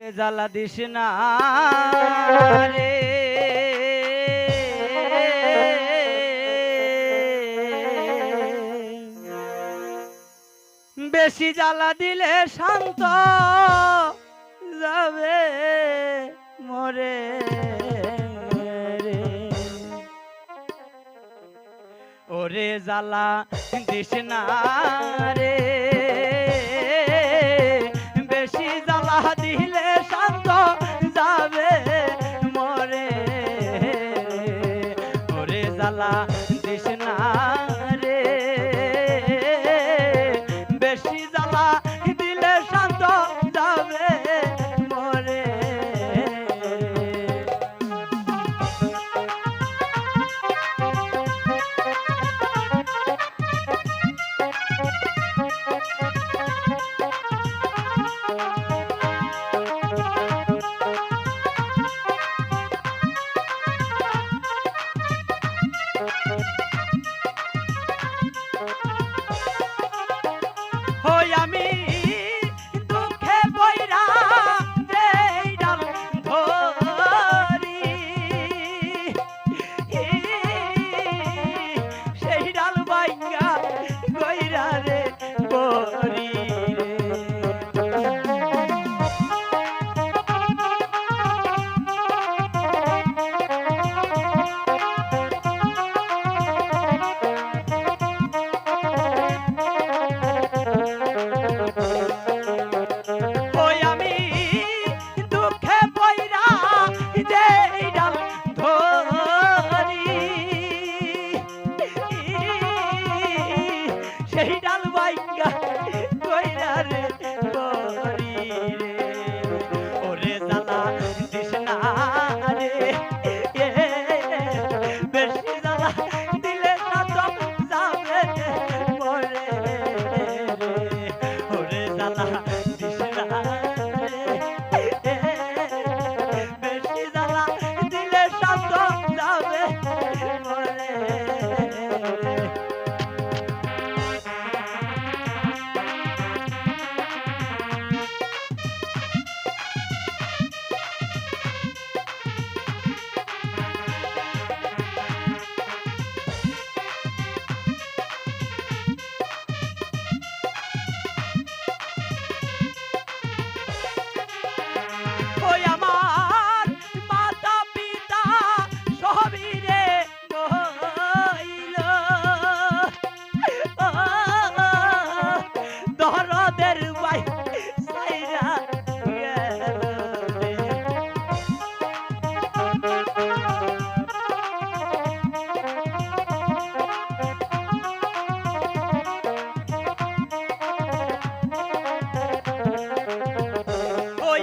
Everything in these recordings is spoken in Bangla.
জ্বালা দিস না রে। বেশি জ্বালা দিলে শান্ত যাবে মরে। ওরে জ্বালা দিস না রে। la, la.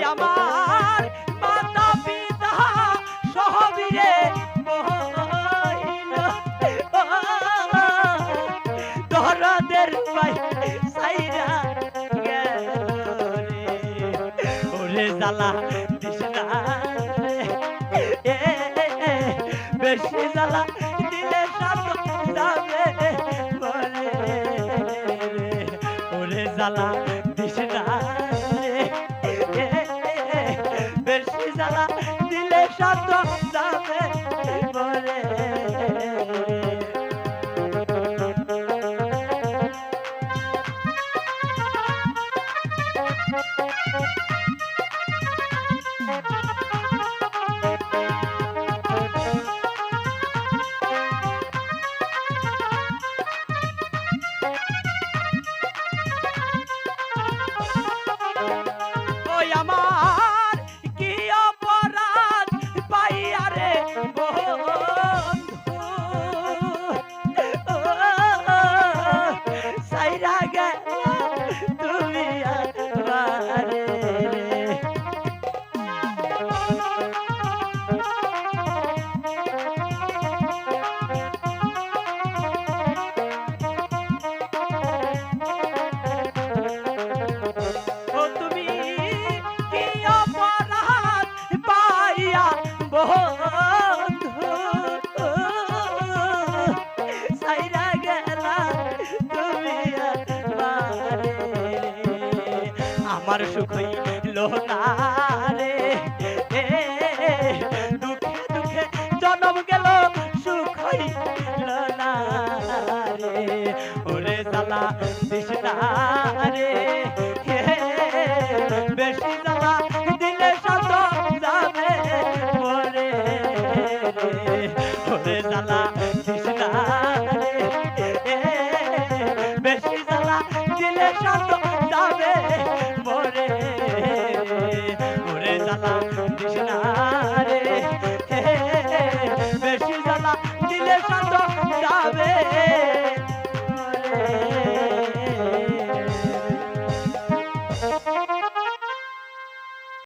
আমার মাতা পিতা সহবীরে দরদের সাইরা ওরে জ্বালা দিলে শত যাবে জীবনে আমার সুখ হইল না রে দুঃখে দুঃখে জনম গেল সুখ হইল না রে ওরে দাদা কৃষ্ণা রে বেশি দাদা দিলে সত যাবে ওরে ওরে দাদা কৃষ্ণা রে। বেশি দাদা দিলে সত দিলে কান্দ যাবে